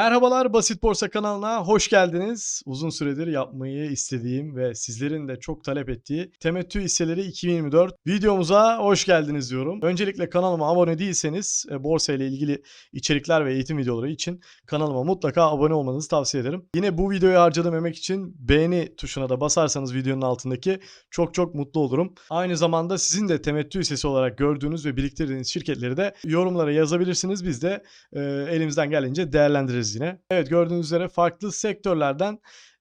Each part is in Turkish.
Merhabalar Basit Borsa kanalına hoş geldiniz. Uzun süredir yapmayı istediğim ve sizlerin de çok talep ettiği temettü hisseleri 2024 videomuza hoş geldiniz diyorum. Öncelikle kanalıma abone değilseniz e, borsa ile ilgili içerikler ve eğitim videoları için kanalıma mutlaka abone olmanızı tavsiye ederim. Yine bu videoya harcadığım emek için beğeni tuşuna da basarsanız videonun altındaki çok çok mutlu olurum. Aynı zamanda sizin de temettü hissesi olarak gördüğünüz ve biriktirdiğiniz şirketleri de yorumlara yazabilirsiniz. Biz de e, elimizden gelince değerlendiririz yine. Evet gördüğünüz üzere farklı sektörlerden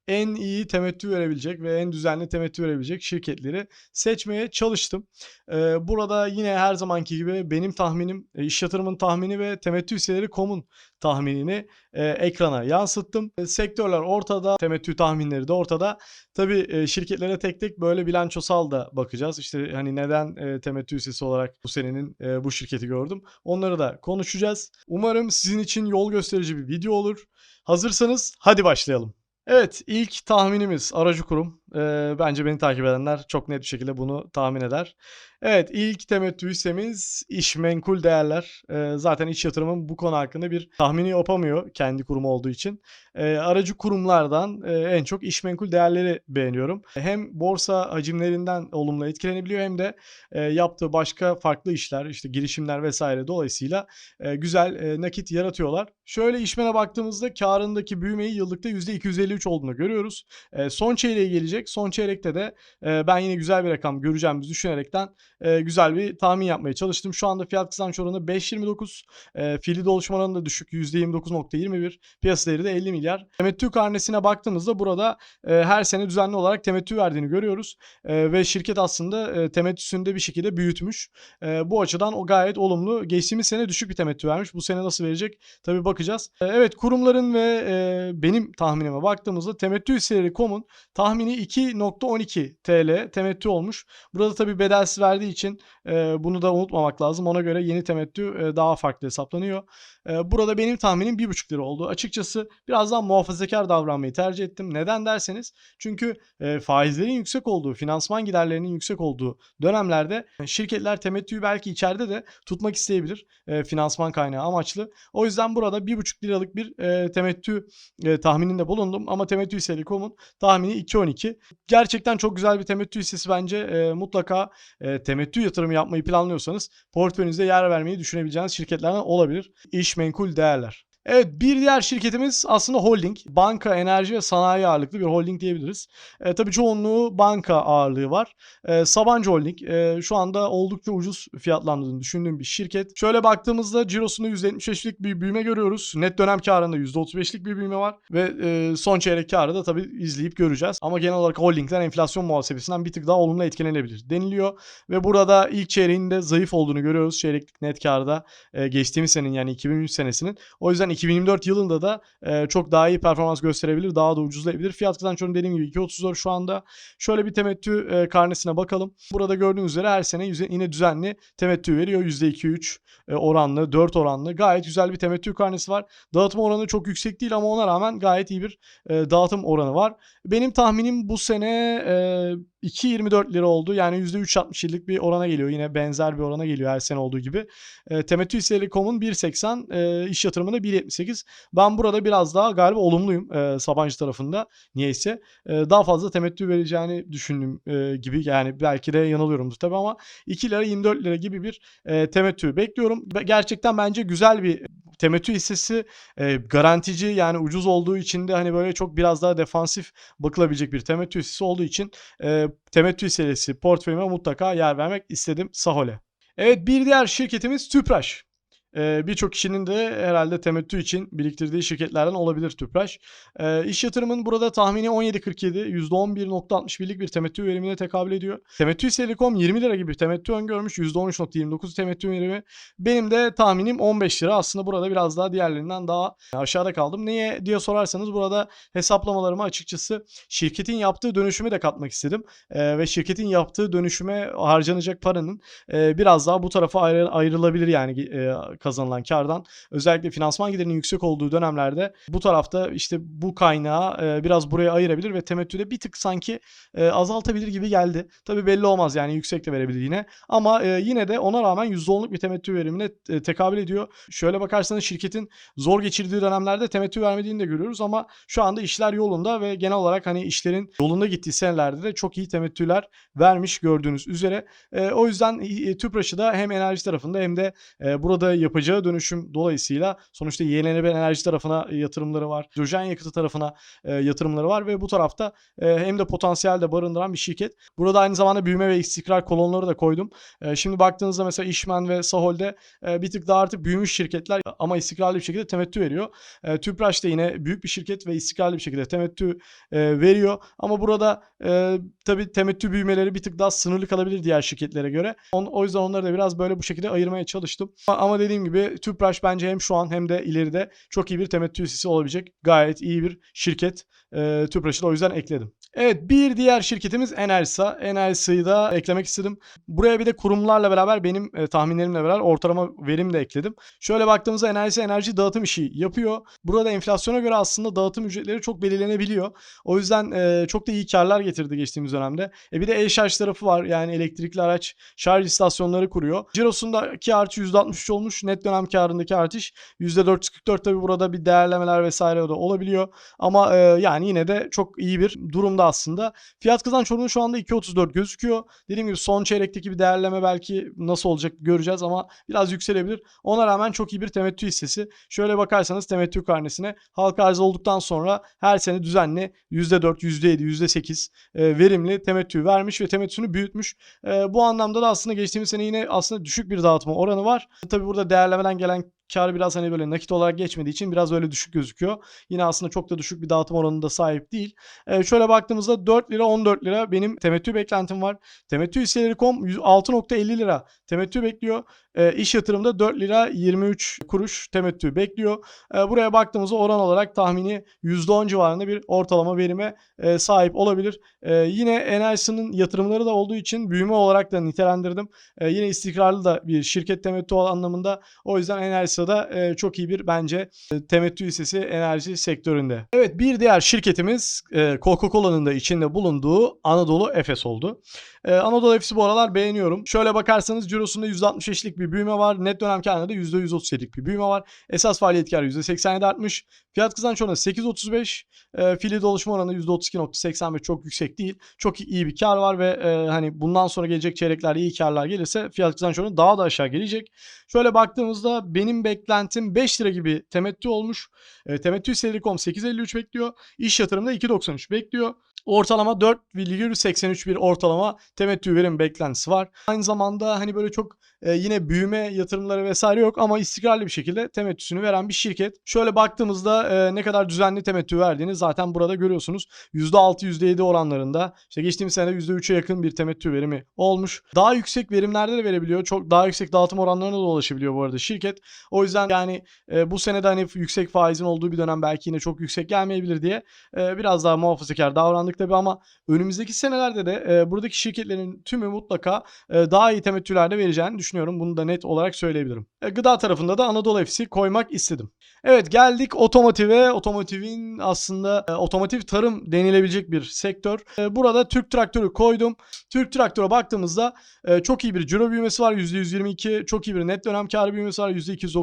en iyi temettü verebilecek ve en düzenli temettü verebilecek şirketleri seçmeye çalıştım. Ee, burada yine her zamanki gibi benim tahminim, e, iş yatırımın tahmini ve temettü hisseleri komun tahminini e, ekrana yansıttım. E, sektörler ortada, temettü tahminleri de ortada. Tabii e, şirketlere tek tek böyle bilançosal da bakacağız. İşte hani neden e, temettü hissesi olarak bu senenin e, bu şirketi gördüm. Onları da konuşacağız. Umarım sizin için yol gösterici bir video olur. Hazırsanız hadi başlayalım. Evet ilk tahminimiz aracı kurum. Ee, bence beni takip edenler çok net bir şekilde bunu tahmin eder. Evet ilk temettü hissemiz iş menkul değerler. Ee, zaten iş yatırımın bu konu hakkında bir tahmini yapamıyor kendi kurumu olduğu için. Ee, aracı kurumlardan e, en çok iş menkul değerleri beğeniyorum. Hem borsa hacimlerinden olumlu etkilenebiliyor hem de e, yaptığı başka farklı işler işte girişimler vesaire dolayısıyla e, güzel e, nakit yaratıyorlar. Şöyle işmene baktığımızda karındaki büyümeyi yıllıkta %253 olduğunu görüyoruz. E, son çeyreğe gelecek. Son çeyrekte de e, ben yine güzel bir rakam göreceğimizi düşünerekten e, güzel bir tahmin yapmaya çalıştım. Şu anda fiyat kazanç oranı 5.29. E, fiili doluşum oranı da düşük %29.21. Piyasa değeri de 50 milyar. Temettü karnesine baktığımızda burada e, her sene düzenli olarak temettü verdiğini görüyoruz. E, ve şirket aslında e, temettüsünü de bir şekilde büyütmüş. E, bu açıdan o gayet olumlu. Geçtiğimiz sene düşük bir temettü vermiş. Bu sene nasıl verecek? Tabii bakacağız. E, evet kurumların ve e, benim tahminime baktığımızda temettü hisseleri komun tahmini 2.12 TL temettü olmuş. Burada tabii bedelsiz verdiği için e, bunu da unutmamak lazım. Ona göre yeni temettü e, daha farklı hesaplanıyor. E, burada benim tahminim 1.5 lira oldu. Açıkçası biraz daha muhafazakar davranmayı tercih ettim. Neden derseniz çünkü e, faizlerin yüksek olduğu, finansman giderlerinin yüksek olduğu dönemlerde şirketler temettüyü belki içeride de tutmak isteyebilir. E, finansman kaynağı amaçlı. O yüzden burada 1.5 liralık bir e, temettü e, tahmininde bulundum. Ama temettü hisseli komun tahmini 2.12. Gerçekten çok güzel bir temettü hissesi bence. E, mutlaka e, temettü yatırımı yapmayı planlıyorsanız portföyünüzde yer vermeyi düşünebileceğiniz şirketlerden olabilir. İş menkul değerler. Evet bir diğer şirketimiz aslında holding. Banka, enerji ve sanayi ağırlıklı bir holding diyebiliriz. E, tabii çoğunluğu banka ağırlığı var. E, Sabancı Holding e, şu anda oldukça ucuz fiyatlandığını düşündüğüm bir şirket. Şöyle baktığımızda cirosunda %75'lik bir büyüme görüyoruz. Net dönem karında %35'lik bir büyüme var. Ve e, son çeyrek karı da tabii izleyip göreceğiz. Ama genel olarak holdingler enflasyon muhasebesinden bir tık daha olumlu etkilenebilir deniliyor. Ve burada ilk çeyreğinde zayıf olduğunu görüyoruz. Çeyreklik net karda e, geçtiğimiz senenin yani 2003 senesinin. O yüzden 2024 yılında da e, çok daha iyi performans gösterebilir. Daha da ucuzlayabilir. Fiyat kazanç oranı dediğim gibi 2.34 şu anda. Şöyle bir temettü e, karnesine bakalım. Burada gördüğünüz üzere her sene yine düzenli temettü veriyor. %2-3 e, oranlı, 4 oranlı. Gayet güzel bir temettü karnesi var. Dağıtım oranı çok yüksek değil ama ona rağmen gayet iyi bir e, dağıtım oranı var. Benim tahminim bu sene e, 2.24 lira oldu. Yani %3.67'lik bir orana geliyor. Yine benzer bir orana geliyor her sene olduğu gibi. E, temettü hisseleri komun 1.80, e, iş yatırımında 1.78. Ben burada biraz daha galiba olumluyum e, Sabancı tarafında. Niyeyse. E, daha fazla temettü vereceğini düşündüm e, gibi. Yani belki de yanılıyorumdur tabii ama 2 lira 24 lira gibi bir e, temettü bekliyorum. Gerçekten bence güzel bir temettü hissesi e, garantici yani ucuz olduğu için de hani böyle çok biraz daha defansif bakılabilecek bir temettü hissesi olduğu için e, temettü hissesi portföyüme mutlaka yer vermek istedim Sahole. Evet bir diğer şirketimiz Tüpraş. Ee, Birçok kişinin de herhalde temettü için biriktirdiği şirketlerden olabilir Tüpraş. Ee, iş yatırımın burada tahmini 17.47, %11.61'lik bir temettü verimine tekabül ediyor. Temettü Telekom 20 lira gibi temettü öngörmüş, %13.29 temettü verimi. Benim de tahminim 15 lira. Aslında burada biraz daha diğerlerinden daha aşağıda kaldım. Niye diye sorarsanız burada hesaplamalarıma açıkçası şirketin yaptığı dönüşümü de katmak istedim. Ee, ve şirketin yaptığı dönüşüme harcanacak paranın e, biraz daha bu tarafa ayrı, ayrılabilir yani e, kazanılan kardan özellikle finansman giderinin yüksek olduğu dönemlerde bu tarafta işte bu kaynağı e, biraz buraya ayırabilir ve temettüde bir tık sanki e, azaltabilir gibi geldi. Tabii belli olmaz yani yüksek de verebilir yine. Ama e, yine de ona rağmen %10'luk bir temettü verimine tekabül ediyor. Şöyle bakarsanız şirketin zor geçirdiği dönemlerde temettü vermediğini de görüyoruz ama şu anda işler yolunda ve genel olarak hani işlerin yolunda gittiği senelerde de çok iyi temettüler vermiş gördüğünüz üzere. O yüzden TÜPRAŞ'ı da hem enerji tarafında hem de burada yapacağı dönüşüm dolayısıyla sonuçta yenilenebilir enerji tarafına yatırımları var. Hidrojen yakıtı tarafına e, yatırımları var ve bu tarafta e, hem de potansiyel de barındıran bir şirket. Burada aynı zamanda büyüme ve istikrar kolonları da koydum. E, şimdi baktığınızda mesela İşmen ve Sahol'de e, bir tık daha artık büyümüş şirketler ama istikrarlı bir şekilde temettü veriyor. E, Tüpraş da yine büyük bir şirket ve istikrarlı bir şekilde temettü e, veriyor. Ama burada e, tabii temettü büyümeleri bir tık daha sınırlı kalabilir diğer şirketlere göre. On, o yüzden onları da biraz böyle bu şekilde ayırmaya çalıştım. Ama dediğim gibi Tüpraş bence hem şu an hem de ileride çok iyi bir temettü hissesi olabilecek gayet iyi bir şirket. E, Tüpraş'ı da o yüzden ekledim. Evet bir diğer şirketimiz Enersa. Enersa'yı da eklemek istedim. Buraya bir de kurumlarla beraber benim e, tahminlerimle beraber ortalama verim de ekledim. Şöyle baktığımızda Enersa enerji dağıtım işi yapıyor. Burada enflasyona göre aslında dağıtım ücretleri çok belirlenebiliyor. O yüzden e, çok da iyi karlar getirdi geçtiğimiz dönemde. E bir de e-şarj tarafı var. Yani elektrikli araç şarj istasyonları kuruyor. Cirosundaki artış %63 olmuş. Net dönem karındaki artış %444 tabi burada bir değerlemeler vesaire de olabiliyor. Ama e, yani yine de çok iyi bir durumda aslında. Fiyat kazanç oranı şu anda 2.34 gözüküyor. Dediğim gibi son çeyrekteki bir değerleme belki nasıl olacak göreceğiz ama biraz yükselebilir. Ona rağmen çok iyi bir temettü hissesi. Şöyle bakarsanız temettü karnesine halka arz olduktan sonra her sene düzenli %4, %7, %8 e, verimli temettü vermiş ve temettüsünü büyütmüş. E, bu anlamda da aslında geçtiğimiz sene yine aslında düşük bir dağıtma oranı var. Tabi burada değerlemeden gelen kar biraz hani böyle nakit olarak geçmediği için biraz öyle düşük gözüküyor. Yine aslında çok da düşük bir dağıtım oranında sahip değil. Ee, şöyle baktığımızda 4 lira 14 lira benim temettü beklentim var. Temettü hisseleri.com 6.50 lira temettü bekliyor. E, iş yatırımda 4 lira 23 kuruş temettü bekliyor. E, buraya baktığımızda oran olarak tahmini %10 civarında bir ortalama verime e, sahip olabilir. E, yine enerjisinin yatırımları da olduğu için büyüme olarak da nitelendirdim. E, yine istikrarlı da bir şirket temettü anlamında. O yüzden enerjisi da e, çok iyi bir bence e, temettü hissesi enerji sektöründe. Evet bir diğer şirketimiz e, Coca-Cola'nın da içinde bulunduğu Anadolu Efes oldu. Ee, Anadolu Efes'i bu aralar beğeniyorum. Şöyle bakarsanız cirosunda %65'lik bir büyüme var. Net dönem karında da %137'lik bir büyüme var. Esas faaliyet karı %87 artmış. Fiyat kazanç oranı 8.35. E, fili doluşma oranı %32.85 çok yüksek değil. Çok iyi bir kar var ve e, hani bundan sonra gelecek çeyreklerde iyi karlar gelirse fiyat kazanç oranı daha da aşağı gelecek. Şöyle baktığımızda benim beklentim 5 lira gibi temettü olmuş. E, temettü hisseleri.com 8.53 bekliyor. İş yatırımda 2.93 bekliyor. Ortalama 4,83 bir ortalama temettü verim beklentisi var. Aynı zamanda hani böyle çok e, yine büyüme yatırımları vesaire yok ama istikrarlı bir şekilde temettüsünü veren bir şirket. Şöyle baktığımızda e, ne kadar düzenli temettü verdiğini zaten burada görüyorsunuz. %6 %7 oranlarında işte geçtiğimiz sene %3'e yakın bir temettü verimi olmuş. Daha yüksek verimlerde de verebiliyor. Çok daha yüksek dağıtım oranlarına da ulaşabiliyor bu arada şirket. O yüzden yani e, bu senede hani yüksek faizin olduğu bir dönem belki yine çok yüksek gelmeyebilir diye e, biraz daha muhafazakar davrandık tabii ama önümüzdeki senelerde de e, buradaki şirketlerin tümü mutlaka e, daha iyi temettülerde vereceğini düşünüyorum. Bunu da net olarak söyleyebilirim. E, gıda tarafında da Anadolu Efes'i koymak istedim. Evet geldik otomotive. Otomotivin aslında e, otomotiv tarım denilebilecek bir sektör. E, burada Türk traktörü koydum. Türk traktöre baktığımızda e, çok iyi bir ciro büyümesi var %122. Çok iyi bir net dönem karı büyümesi var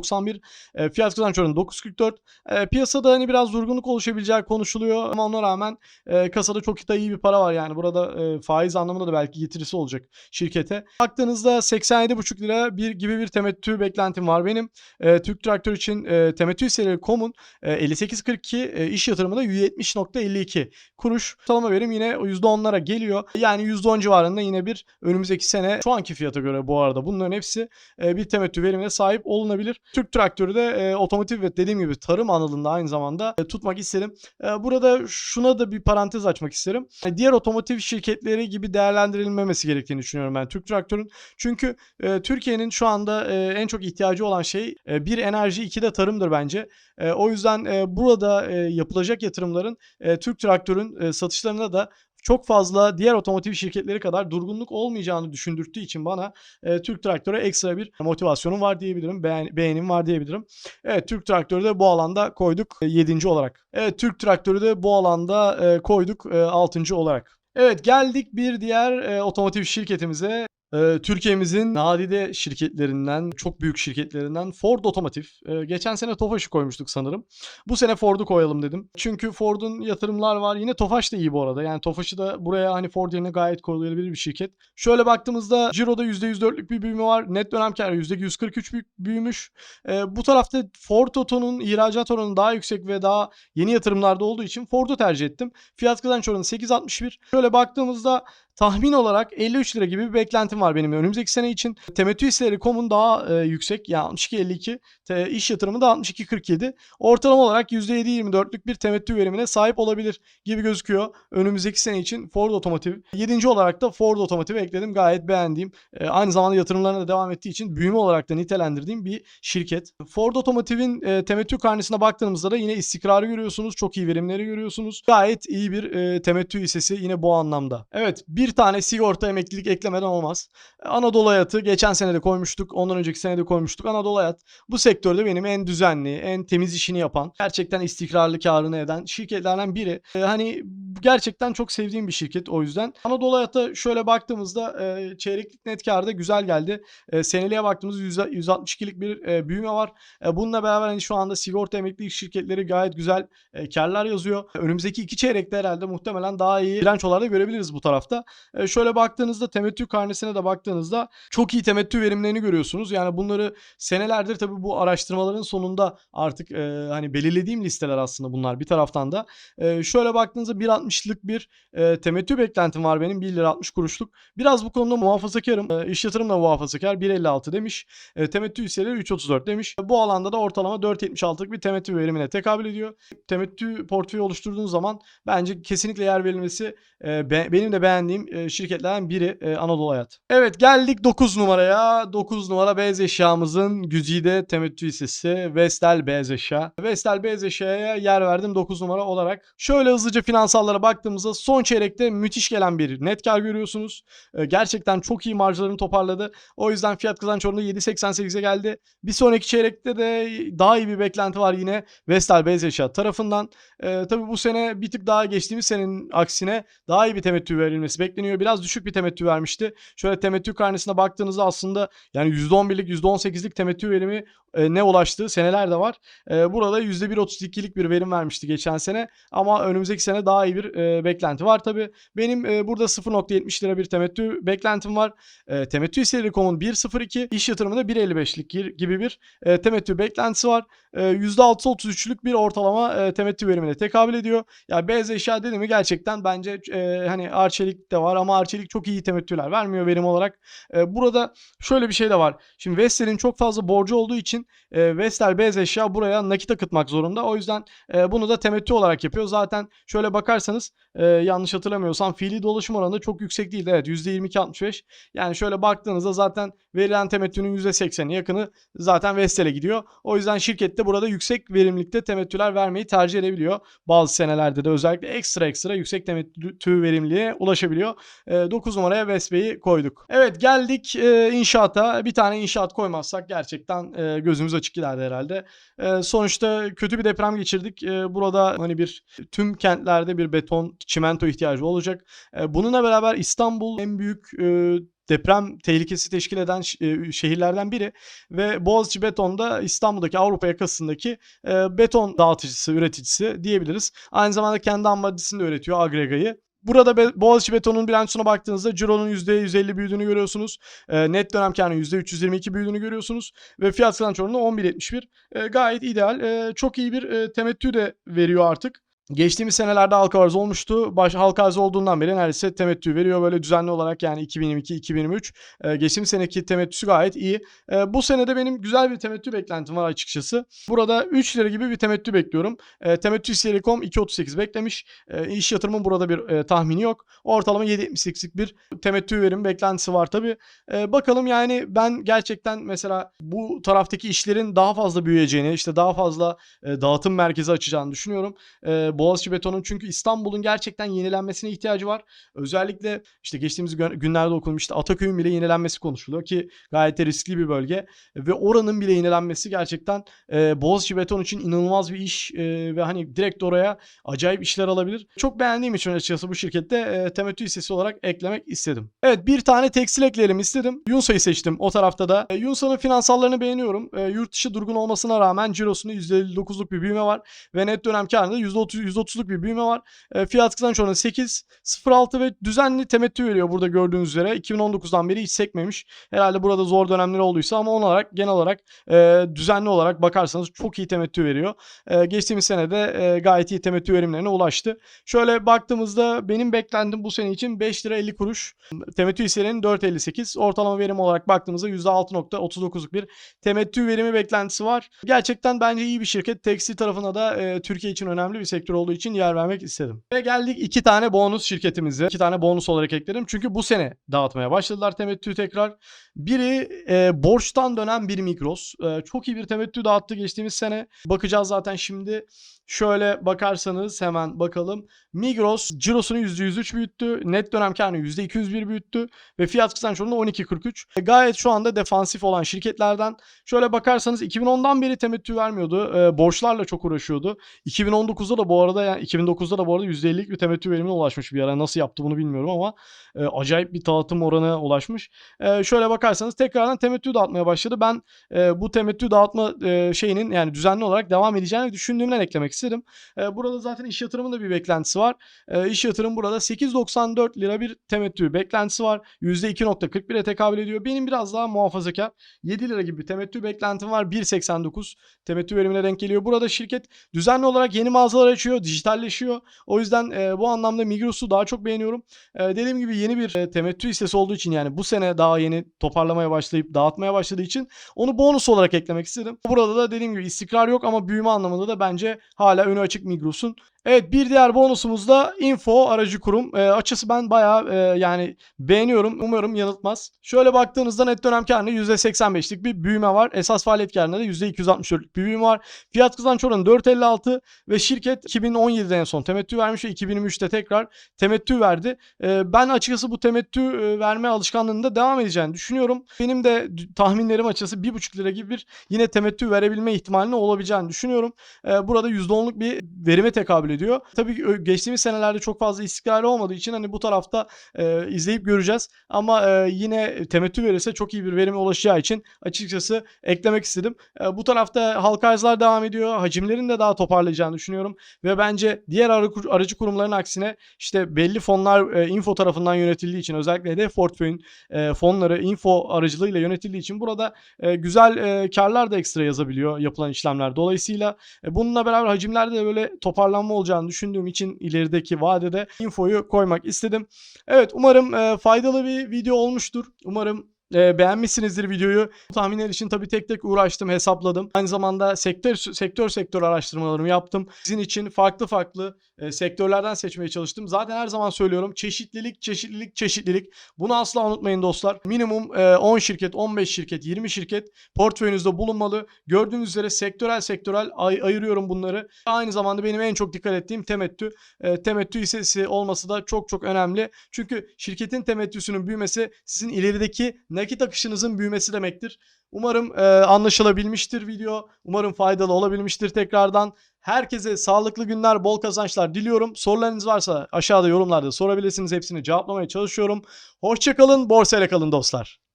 %291. E, fiyat kazanç oranı 9.44. E, piyasada hani biraz durgunluk oluşabileceği konuşuluyor ama ona rağmen e, kasada çok da iyi bir para var yani. Burada e, faiz anlamında da belki getirisi olacak şirkete. Baktığınızda 87,5 lira bir gibi bir temettü beklentim var benim. E, Türk traktör için e, temettü hisseleri komun e, 58.42 e, iş yatırımı da 170.52 kuruş. Ortalama verim yine %10'lara geliyor. Yani %10 civarında yine bir önümüzdeki sene şu anki fiyata göre bu arada bunların hepsi e, bir temettü verimine sahip olunabilir. Türk traktörü de e, otomotiv ve dediğim gibi tarım anılında aynı zamanda e, tutmak isterim. E, burada şuna da bir parantez açmak isterim. E, diğer otomotiv şirketleri gibi değerlendirilmemesi gerektiğini düşünüyorum ben Türk traktörün. Çünkü e, Türkiye'nin şu anda e, en çok ihtiyacı olan şey e, bir enerji, iki de tarımdır bence. E, o yüzden e, burada e, yapılacak yatırımların e, Türk traktörün e, satışlarına da çok fazla diğer otomotiv şirketleri kadar durgunluk olmayacağını düşündürttüğü için bana e, Türk Traktör'e ekstra bir motivasyonum var diyebilirim. Beğen, beğenim var diyebilirim. Evet Türk Traktör'ü de bu alanda koyduk 7. olarak. Evet Türk Traktör'ü de bu alanda e, koyduk 6. olarak. Evet geldik bir diğer e, otomotiv şirketimize. E, Türkiye'mizin nadide şirketlerinden, çok büyük şirketlerinden Ford Otomotiv. E, geçen sene Tofaş'ı koymuştuk sanırım. Bu sene Ford'u koyalım dedim. Çünkü Ford'un yatırımlar var. Yine Tofaş da iyi bu arada. Yani Tofaş'ı da buraya hani Ford yerine gayet koyulabilir bir şirket. Şöyle baktığımızda Ciro'da %104'lük bir büyüme var. Net dönem karı %143 büyük- büyümüş. E, bu tarafta Ford Oto'nun ihracat oranı daha yüksek ve daha yeni yatırımlarda olduğu için Ford'u tercih ettim. Fiyat kazanç oranı 8.61. Şöyle baktığımızda tahmin olarak 53 lira gibi bir beklentim var benim önümüzdeki sene için. Temettü hisseleri komun daha e, yüksek yani 62.52 te, iş yatırımı da 62.47. Ortalama olarak %7.24'lük bir temettü verimine sahip olabilir gibi gözüküyor önümüzdeki sene için Ford Otomotiv. 7. olarak da Ford Otomotiv'i ekledim. Gayet beğendiğim, e, aynı zamanda yatırımlarına da devam ettiği için büyüme olarak da nitelendirdiğim bir şirket. Ford Otomotiv'in e, temettü karnesine baktığımızda da yine istikrarı görüyorsunuz. Çok iyi verimleri görüyorsunuz. Gayet iyi bir e, temettü hissesi yine bu anlamda. Evet bir tane sigorta emeklilik eklemeden olmaz. Anadolu Hayat'ı geçen sene de koymuştuk. Ondan önceki sene de koymuştuk. Anadolu Hayat bu sektörde benim en düzenli, en temiz işini yapan, gerçekten istikrarlı karını eden şirketlerden biri. E, hani gerçekten çok sevdiğim bir şirket o yüzden. Anadolu Hayat'a şöyle baktığımızda e, çeyreklik net karda güzel geldi. E, seneliğe baktığımızda yüzde- 162'lik bir e, büyüme var. E, bununla beraber hani şu anda sigorta emeklilik şirketleri gayet güzel e, karlar yazıyor. Önümüzdeki iki çeyrekte herhalde muhtemelen daha iyi bilançolar da görebiliriz bu tarafta. E, şöyle baktığınızda temettü karnesine de baktığınızda çok iyi temettü verimlerini görüyorsunuz. Yani bunları senelerdir tabii bu araştırmaların sonunda artık e, hani belirlediğim listeler aslında bunlar bir taraftan da. E, şöyle baktığınızda 1.60'lık bir e, temettü beklentim var benim 1 lira 60 kuruşluk. Biraz bu konuda muhafazakarım. E, iş yatırım da muhafazakar 1.56 demiş. E, temettü hisseleri 3.34 demiş. Bu alanda da ortalama 4.76'lık bir temettü verimine tekabül ediyor. Temettü portföyü oluşturduğunuz zaman bence kesinlikle yer verilmesi e, be- benim de beğendiğim e, şirketlerden biri e, Anadolu Hayat. Evet geldik 9 numaraya. 9 numara beyaz eşyamızın güzide temettü hissesi Vestel beyaz eşya. Vestel beyaz eşyaya yer verdim 9 numara olarak. Şöyle hızlıca finansallara baktığımızda son çeyrekte müthiş gelen bir net kar görüyorsunuz. E, gerçekten çok iyi marjlarını toparladı. O yüzden fiyat kazanç oranı 7.88'e geldi. Bir sonraki çeyrekte de daha iyi bir beklenti var yine Vestel beyaz eşya tarafından. Tabii bu sene bir tık daha geçtiğimiz senenin aksine daha iyi bir temettü verilmesi bekleniyor. Biraz düşük bir temettü vermişti. Şöyle temettü karnesine baktığınızda aslında yani %11'lik %18'lik temettü verimi e, ne ulaştığı seneler de var. E, burada %1.32'lik bir verim vermişti geçen sene ama önümüzdeki sene daha iyi bir e, beklenti var tabii. Benim e, burada 0.70 lira bir temettü beklentim var. E, temettü hisseleri komun 1.02, iş yatırımında 1.55'lik gi- gibi bir e, temettü beklentisi var. E, %6.33'lük bir ortalama e, temettü verimine tekabül ediyor. Ya beyaz eşya dedi mi gerçekten bence e, hani Arçelik de var ama Arçelik çok iyi temettüler vermiyor verim olarak. E, burada şöyle bir şey de var. Şimdi Vestel'in çok fazla borcu olduğu için e, Vestel beyaz eşya buraya nakit akıtmak zorunda. O yüzden e, bunu da temettü olarak yapıyor. Zaten şöyle bakarsanız e, yanlış hatırlamıyorsam fiili dolaşım oranı çok yüksek değil. Evet %22.65. Yani şöyle baktığınızda zaten verilen temettünün %80'i yakını zaten Vestel'e gidiyor. O yüzden şirket de burada yüksek verimlilikte temettüler vermeyi tercih edebiliyor. Bazı senelerde de özellikle ekstra ekstra yüksek temettü verimliliğe ulaşabiliyor. 9 numaraya Vespe'yi koyduk. Evet geldik e, inşaata. Bir tane inşaat koymazsak gerçekten e, gözümüz açık giderdi herhalde. E, sonuçta kötü bir deprem geçirdik. E, burada hani bir tüm kentlerde bir beton, çimento ihtiyacı olacak. E, bununla beraber İstanbul en büyük e, deprem tehlikesi teşkil eden e, şehirlerden biri ve Boğaziçi Beton da İstanbul'daki Avrupa yakasındaki e, beton dağıtıcısı, üreticisi diyebiliriz. Aynı zamanda kendi maddesini de üretiyor agregayı. Burada Be- Boğaziçi Beton'un bilançosuna baktığınızda Ciro'nun %150 büyüdüğünü görüyorsunuz. E, net dönem karının %322 büyüdüğünü görüyorsunuz. Ve fiyat kazanç oranı 11.71. E, gayet ideal. E, çok iyi bir e, temettü de veriyor artık. Geçtiğimiz senelerde halka arz olmuştu. Baş, halka arz olduğundan beri neredeyse temettü veriyor böyle düzenli olarak yani 2022-2023. E, geçtiğimiz seneki temettüsü gayet iyi. E, bu senede benim güzel bir temettü beklentim var açıkçası. Burada 3 lira gibi bir temettü bekliyorum. E, temettü hisseleri.com 2.38 beklemiş. E, iş yatırımın burada bir e, tahmini yok. Ortalama 7.78'lik bir temettü verim beklentisi var tabii. E, bakalım yani ben gerçekten mesela bu taraftaki işlerin daha fazla büyüyeceğini, işte daha fazla e, dağıtım merkezi açacağını düşünüyorum. E, Boğaziçi Beton'un çünkü İstanbul'un gerçekten yenilenmesine ihtiyacı var. Özellikle işte geçtiğimiz günlerde okunmuş işte Ataköy'ün bile yenilenmesi konuşuluyor ki gayet de riskli bir bölge ve oranın bile yenilenmesi gerçekten e, Boğaziçi Beton için inanılmaz bir iş e, ve hani direkt oraya acayip işler alabilir. Çok beğendiğim için açıkçası bu şirkette e, temettü hissesi olarak eklemek istedim. Evet bir tane tekstil ekleyelim istedim. Yunsa'yı seçtim o tarafta da. E, Yunsa'nın finansallarını beğeniyorum. E, yurt dışı durgun olmasına rağmen cirosunda %59'luk bir büyüme var ve net dönem karında %30, %30'luk bir büyüme var. E, fiyat kazanç oranı 8, 0.6 ve düzenli temettü veriyor burada gördüğünüz üzere. 2019'dan beri hiç sekmemiş. Herhalde burada zor dönemleri olduysa ama on olarak genel olarak e, düzenli olarak bakarsanız çok iyi temettü veriyor. E, geçtiğimiz sene de e, gayet iyi temettü verimlerine ulaştı. Şöyle baktığımızda benim beklentim bu sene için 5 lira 50 kuruş. Temettü hisselerinin 4.58. Ortalama verim olarak baktığımızda %6.39'luk bir temettü verimi beklentisi var. Gerçekten bence iyi bir şirket. Tekstil tarafına da e, Türkiye için önemli bir sektör olduğu için yer vermek istedim. Ve geldik iki tane bonus şirketimize. İki tane bonus olarak ekledim. Çünkü bu sene dağıtmaya başladılar temettü tekrar. Biri e, borçtan dönen bir Migros. E, çok iyi bir temettü dağıttı geçtiğimiz sene. Bakacağız zaten şimdi. Şöyle bakarsanız hemen bakalım. Migros cirosunu %103 büyüttü. Net dönem karını %201 büyüttü. Ve fiyat kazanç oranı 12.43. E, gayet şu anda defansif olan şirketlerden. Şöyle bakarsanız 2010'dan beri temettü vermiyordu. E, borçlarla çok uğraşıyordu. 2019'da da bu arada yani 2009'da da bu arada %50'lik bir temettü verimine ulaşmış bir ara. Nasıl yaptı bunu bilmiyorum ama e, acayip bir dağıtım oranına ulaşmış. E, şöyle bakarsanız tekrardan temettü dağıtmaya başladı. Ben e, bu temettü dağıtma e, şeyinin yani düzenli olarak devam edeceğini düşündüğümden eklemek istedim. E, burada zaten iş yatırımın da bir beklentisi var. E, iş yatırım burada 8.94 lira bir temettü beklentisi var. %2.41'e tekabül ediyor. Benim biraz daha muhafazakar 7 lira gibi bir temettü beklentim var. 1.89 temettü verimine denk geliyor. Burada şirket düzenli olarak yeni mağazalar açıyor, dijitalleşiyor. O yüzden e, bu anlamda Migros'u daha çok beğeniyorum. E, dediğim gibi yeni bir e, temettü hissesi olduğu için yani bu sene daha yeni toparlamaya başlayıp dağıtmaya başladığı için onu bonus olarak eklemek istedim. Burada da dediğim gibi istikrar yok ama büyüme anlamında da bence hala önü açık Migros'un. Evet bir diğer bonusumuz da Info aracı kurum. E, açısı ben bayağı e, yani beğeniyorum. Umarım yanıltmaz. Şöyle baktığınızda net dönem karında %85'lik bir büyüme var. Esas faaliyet karında da %264'lük bir büyüme var. Fiyat kazanç oranı 4.56 ve şirket 2017'de en son temettü vermiş ve 2023'te tekrar temettü verdi. E, ben açıkçası bu temettü e, verme alışkanlığında devam edeceğini düşünüyorum. Benim de tahminlerim açıkçası 1.5 lira gibi bir yine temettü verebilme ihtimalinin olabileceğini düşünüyorum. E, burada %10'luk bir verime tekabül ediyor. Tabii geçtiğimiz senelerde çok fazla istikrarlı olmadığı için hani bu tarafta e, izleyip göreceğiz. Ama e, yine temettü verirse çok iyi bir verime ulaşacağı için açıkçası eklemek istedim. E, bu tarafta halka arzlar devam ediyor. Hacimlerin de daha toparlayacağını düşünüyorum. Ve bence diğer aracı kurumların aksine işte belli fonlar e, info tarafından yönetildiği için özellikle hedef portföyün e, fonları info aracılığıyla yönetildiği için burada e, güzel e, karlar da ekstra yazabiliyor yapılan işlemler. Dolayısıyla e, bununla beraber hacimlerde de böyle toparlanma olacağını düşündüğüm için ilerideki vadede infoyu koymak istedim. Evet umarım faydalı bir video olmuştur. Umarım e, beğenmişsinizdir videoyu. Tahminler için tabii tek tek uğraştım, hesapladım. Aynı zamanda sektör sektör sektör araştırmalarımı yaptım. Sizin için farklı farklı e, sektörlerden seçmeye çalıştım. Zaten her zaman söylüyorum çeşitlilik, çeşitlilik, çeşitlilik. Bunu asla unutmayın dostlar. Minimum e, 10 şirket, 15 şirket, 20 şirket portföyünüzde bulunmalı. Gördüğünüz üzere sektörel sektörel ay- ayırıyorum bunları. Aynı zamanda benim en çok dikkat ettiğim temettü. E, temettü hissesi olması da çok çok önemli. Çünkü şirketin temettüsünün büyümesi sizin ilerideki nakit akışınızın büyümesi demektir. Umarım e, anlaşılabilmiştir video. Umarım faydalı olabilmiştir tekrardan. Herkese sağlıklı günler, bol kazançlar diliyorum. Sorularınız varsa aşağıda yorumlarda sorabilirsiniz. Hepsini cevaplamaya çalışıyorum. Hoşçakalın, borsayla kalın dostlar.